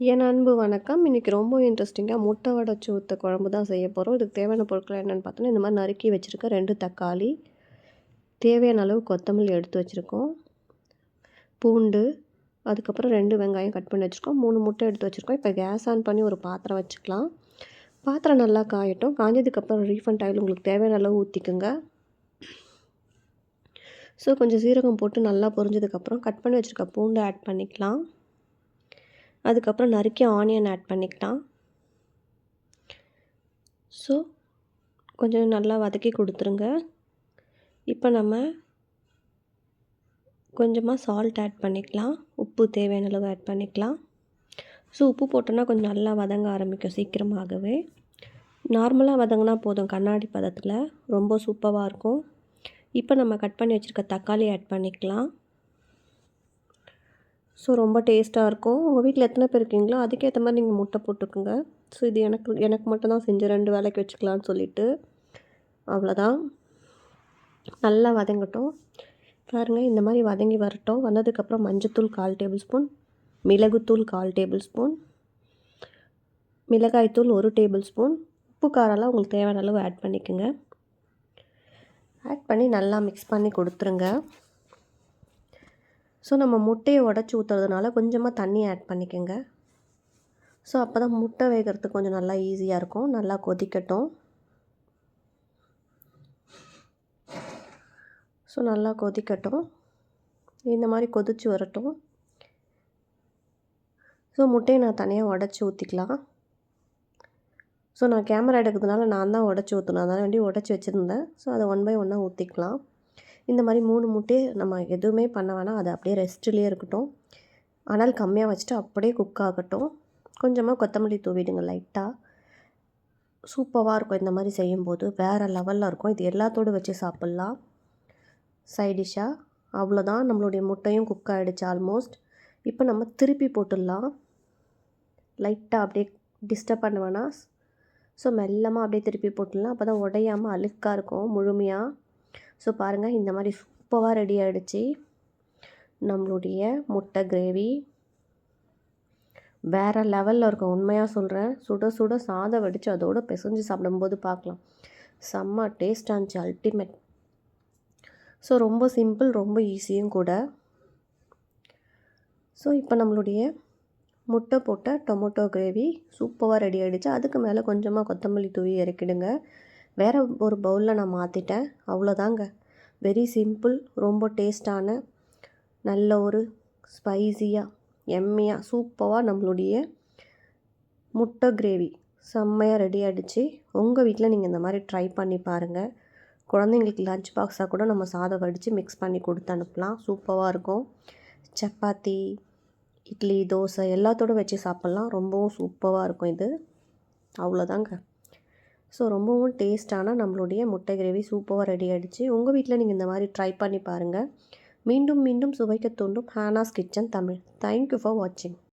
என் அன்பு வணக்கம். இன்றைக்கி ரொம்ப இன்ட்ரெஸ்டிங்காக முட்டை வடைச்சி ஊற்ற குழம்பு தான் செய்ய போகிறோம் இதுக்கு தேவையான பொருட்கள் என்னென்னு பார்த்தோன்னா இந்த மாதிரி நறுக்கி வச்சுருக்க ரெண்டு தக்காளி தேவையான அளவு கொத்தமல்லி எடுத்து வச்சுருக்கோம். பூண்டு அதுக்கப்புறம் ரெண்டு வெங்காயம் கட் பண்ணி வச்சுருக்கோம். மூணு முட்டை எடுத்து வச்சுருக்கோம். இப்போ கேஸ் ஆன் பண்ணி ஒரு பாத்திரம் வச்சுக்கலாம். பாத்திரம் நல்லா காயட்டும். காஞ்சதுக்கப்புறம் ரீஃபண்ட் ஆயில் உங்களுக்கு தேவையான அளவு ஊற்றிக்குங்க ஸோ கொஞ்சம் சீரகம் போட்டு நல்லா பொரிஞ்சதுக்கப்புறம் கட் பண்ணி வச்சுருக்க பூண்டு ஆட் பண்ணிக்கலாம். அதுக்கப்புறம் நறுக்கி ஆனியன் ஆட் பண்ணிக்கலாம். ஸோ கொஞ்சம் நல்லா வதக்கி கொடுத்துருங்க. இப்போ நம்ம கொஞ்சமாக சால்ட் ஆட் பண்ணிக்கலாம். உப்பு தேவையான அளவு ஆட் பண்ணிக்கலாம். ஸோ உப்பு போட்டோன்னா கொஞ்சம் நல்லா வதங்க ஆரம்பிக்கும் சீக்கிரமாகவே. நார்மலாக வதங்கினா போதும் கண்ணாடி பதத்தில். ரொம்ப சூப்பராக இருக்கும். இப்போ நம்ம கட் பண்ணி வச்சுருக்க தக்காளி ஆட் பண்ணிக்கலாம். ஸோ ரொம்ப டேஸ்ட்டாக இருக்கும். உங்கள் வீட்டில் எத்தனை பேர் இருக்கீங்களோ அதுக்கேற்ற மாதிரி நீங்கள் முட்டை போட்டுக்கோங்க. ஸோ இது எனக்கு எனக்கு மட்டும் தான் செஞ்சு ரெண்டு வேலைக்கு வச்சுக்கலான்னு சொல்லிவிட்டு அவ்வளோதான். நல்லா வதங்கட்டும். பாருங்கள் இந்த மாதிரி வதங்கி வரட்டும். வந்ததுக்கப்புறம் மஞ்சத்தூள் கால் டேபிள் ஸ்பூன் மிளகுத்தூள் கால் டேபிள் ஸ்பூன் மிளகாய்த்தூள் ஒரு டேபிள் ஸ்பூன். உப்பு காரெல்லாம் உங்களுக்கு தேவையான அளவு ஆட் பண்ணிக்கோங்க. ஆட் பண்ணி நல்லா மிக்ஸ் பண்ணி கொடுத்துருங்க. ஸோ நம்ம முட்டையை உடச்சி ஊற்றுறதுனால கொஞ்சமாக தண்ணி ஆட் பண்ணிக்கோங்க. ஸோ அப்போ தான் முட்டை வேகிறதுக்கு கொஞ்சம் நல்லா ஈஸியாக இருக்கும். நல்லா கொதிக்கட்டும். ஸோ நல்லா கொதிக்கட்டும். இந்த மாதிரி கொதித்து வரட்டும். ஸோ முட்டையை நான் தனியாக உடச்சி ஊற்றிக்கலாம் ஸோ நான் கேமரா எடுக்கிறதுனால நான் தான் உடச்சி ஊற்றணும் அதனால் வேண்டி உடச்சி வச்சுருந்தேன். ஸோ அதை ஒன் பை ஒன்னாக ஊற்றிக்கலாம் இந்த மாதிரி மூணு முட்டையை நம்ம எதுவுமே பண்ண வேணாம். அது அப்படியே ரெஸ்ட்லேயே இருக்கட்டும். ஆனால் கம்மியாக வச்சுட்டு அப்படியே குக் ஆகட்டும். கொஞ்சமாக கொத்தமல்லி தூவிடுங்க லைட்டாக சூப்பராக இருக்கும் இந்த மாதிரி செய்யும்போது. வேறு லெவலில் இருக்கும். இது எல்லாத்தோடு வச்சு சாப்பிட்லாம். சைடிஷ்ஷாக அவ்வளோதான் நம்மளுடைய முட்டையும் குக் ஆகிடுச்சு ஆல்மோஸ்ட் இப்போ நம்ம திருப்பி போட்டுடலாம். லைட்டாக அப்படியே டிஸ்டர்ப் பண்ண வேணாம். ஸோ மெல்லமாக அப்படியே திருப்பி போட்டுடலாம். அப்போ தான் உடையாமல் அழுக்காக இருக்கும். முழுமையாக ஸோ பாருங்கள் இந்த மாதிரி சூப்பராக ரெடி ஆகிடுச்சு நம்மளுடைய முட்டை கிரேவி வேறு லெவலில் இருக்கும் உண்மையாக சொல்கிறேன் சுட சுட சாதம் வடித்து அதோடு பிசைஞ்சு சாப்பிடும்போது பார்க்கலாம். செம்ம டேஸ்ட் இருந்துச்சு அல்டிமேட் ஸோ ரொம்ப சிம்பிள் ரொம்ப ஈஸியும் கூட. ஸோ இப்போ நம்மளுடைய முட்டை போட்ட டொமேட்டோ கிரேவி சூப்பராக ரெடி ஆகிடுச்சு அதுக்கு மேலே கொஞ்சமாக கொத்தமல்லி தூவி இறக்கிடுங்க. வேறு ஒரு பவுலில் நான் மாற்றிட்டேன் அவ்வளோதாங்க. வெரி சிம்பிள் ரொம்ப டேஸ்டான நல்ல ஒரு ஸ்பைஸியாக எம்மையாக சூப்பராக நம்மளுடைய முட்டை கிரேவி செம்மையாக ரெடி ஆகிடுச்சு உங்கள் வீட்டில் நீங்கள் இந்த மாதிரி ட்ரை பண்ணி பாருங்கள் குழந்தைங்களுக்கு லஞ்ச் பாக்ஸாக கூட நம்ம சாதம் வடித்து மிக்ஸ் பண்ணி கொடுத்து அனுப்பலாம். சூப்பராக இருக்கும். சப்பாத்தி இட்லி தோசை எல்லாத்தோடு வச்சு சாப்பிட்லாம். ரொம்பவும் சூப்பராக இருக்கும் இது. அவ்வளோதாங்க. ஸோ ரொம்பவும் டேஸ்ட்டான நம்மளுடைய முட்டை கிரேவி சூப்பராக ரெடி ஆகிடுச்சு உங்கள் வீட்டில் நீங்கள் இந்த மாதிரி ட்ரை பண்ணி பாருங்கள் மீண்டும் மீண்டும் சுவைக்க தூண்டும் Hana's kitchen Tamil. Thank you for வாட்சிங்